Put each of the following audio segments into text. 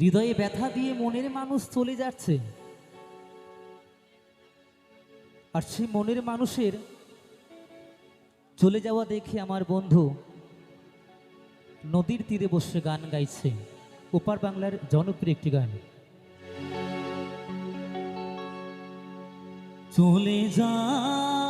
হৃদয়ে ব্যথা দিয়ে মনের মানুষ চলে যাচ্ছে। আর সেই মনের মানুষের চলে যাওয়া দেখে আমার বন্ধু নদীর তীরে বসে গান গাইছে। ওপার বাংলার জনপ্রিয় একটি গান। চলে যায়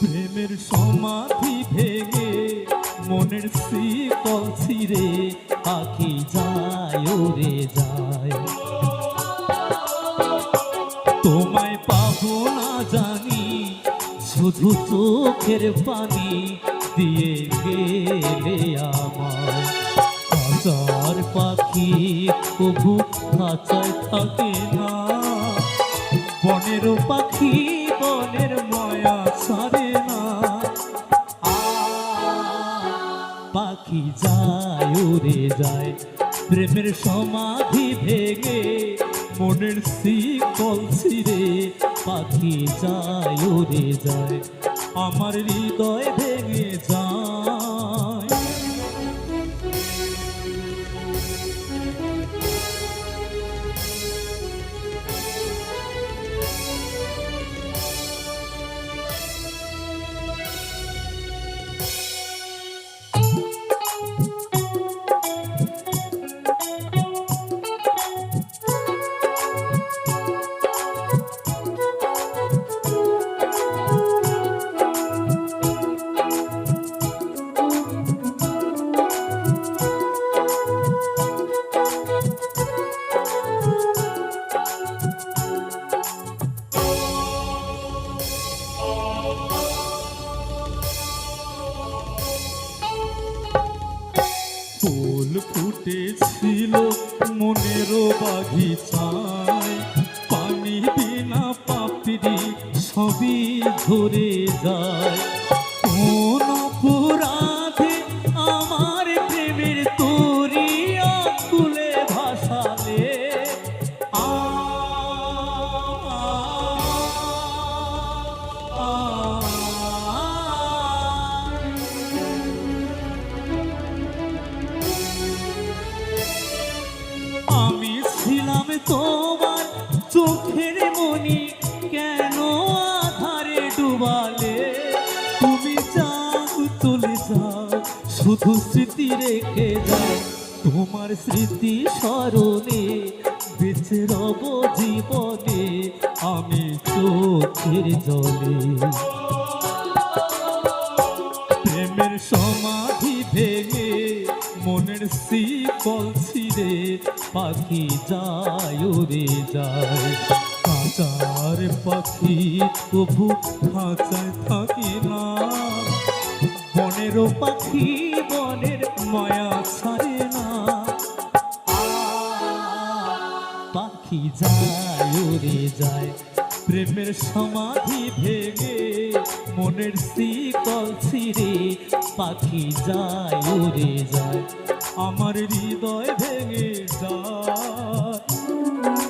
প্রেমের সমাধি ভেঙে মনের শিকল ছিঁড়ে পাখি যায় ওরে যায়। তোমায় পাবো না জানি, শুধু চোখের পানি দিয়ে গেলে আমার হাজার পাখি কবু খাঁচায় থাকে না। বনের পাখি বনের ময়া ছাড়ে না। পাখি যায়, উড়ে যায়, প্রেমের সমাধি ভেঙে মনের শিকল ছিঁড়ে পাখি যায় ওরে যায়। আমার হৃদয় ভেঙে যায়। ফুল ফুটেছিল মনেরও বাগিচায়। পানি বিনা পাপড়ি সবই ধরে যায়। কোন চোখের মনি কেন আধারে ডুবালে? তুমি যাও চলে যাও, শুধু স্মৃতি রেখে যাও। তোমার স্মৃতি স্মরণে বেঁচে রব জীবনে, আমি চোখের জলে। প্রেমের সমাধি ভেঙে মনের শিকল ছিঁড়ে পাখি যায়, উড়ে যায়। কাঁচার পাখি প্রভু খাঁচায় থাকে না। বনের পাখি বনের মায়া ছাড়ে না। পাখি যায়, উড়ে যায়। প্রেমের সমাধি ভেঙে মনের শিকল ছিঁড়ে পাখি যায়, উড়ে যায়। আমার হৃদয় ভেঙে যায়।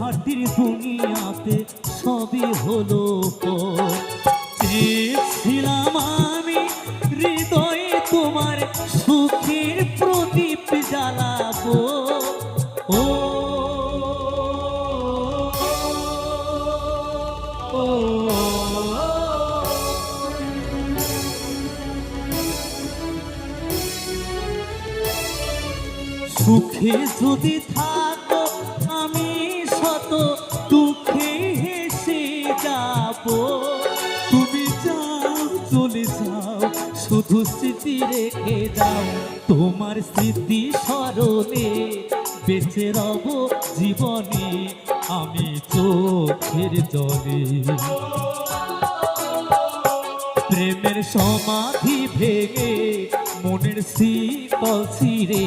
ভাটির দুনিয়াতে সবই হলো ছিলাম আমি হৃদয়ে তোমার সুখের প্রদীপ জ্বালাবো। ও সুখে যদি থাকো শুধু স্মৃতি রেখে দাও। তোমার স্মৃতি স্মরণে বেঁচে রব জীবনে, আমি চোখের জলে। প্রেমের সমাধি ভেঙে মনের শীতল ছিঁড়ে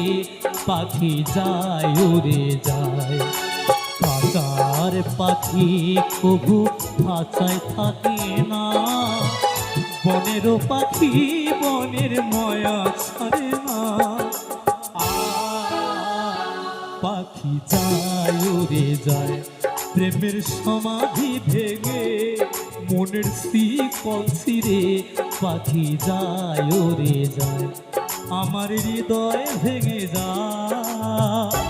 পাখি যায়, উড়ে যায়। পাতার পাখি কবু খাঁচায় থাকে না। বনেরও পাখি বনের ময়া ছাড়ে না। আ, পাখি যায় উড়ে যায় প্রেমের সমাধি ভেঙে মনের শিকল ছিঁড়ে পাখি যায় উড়ে যায় আমার হৃদয় ভেঙে যায়।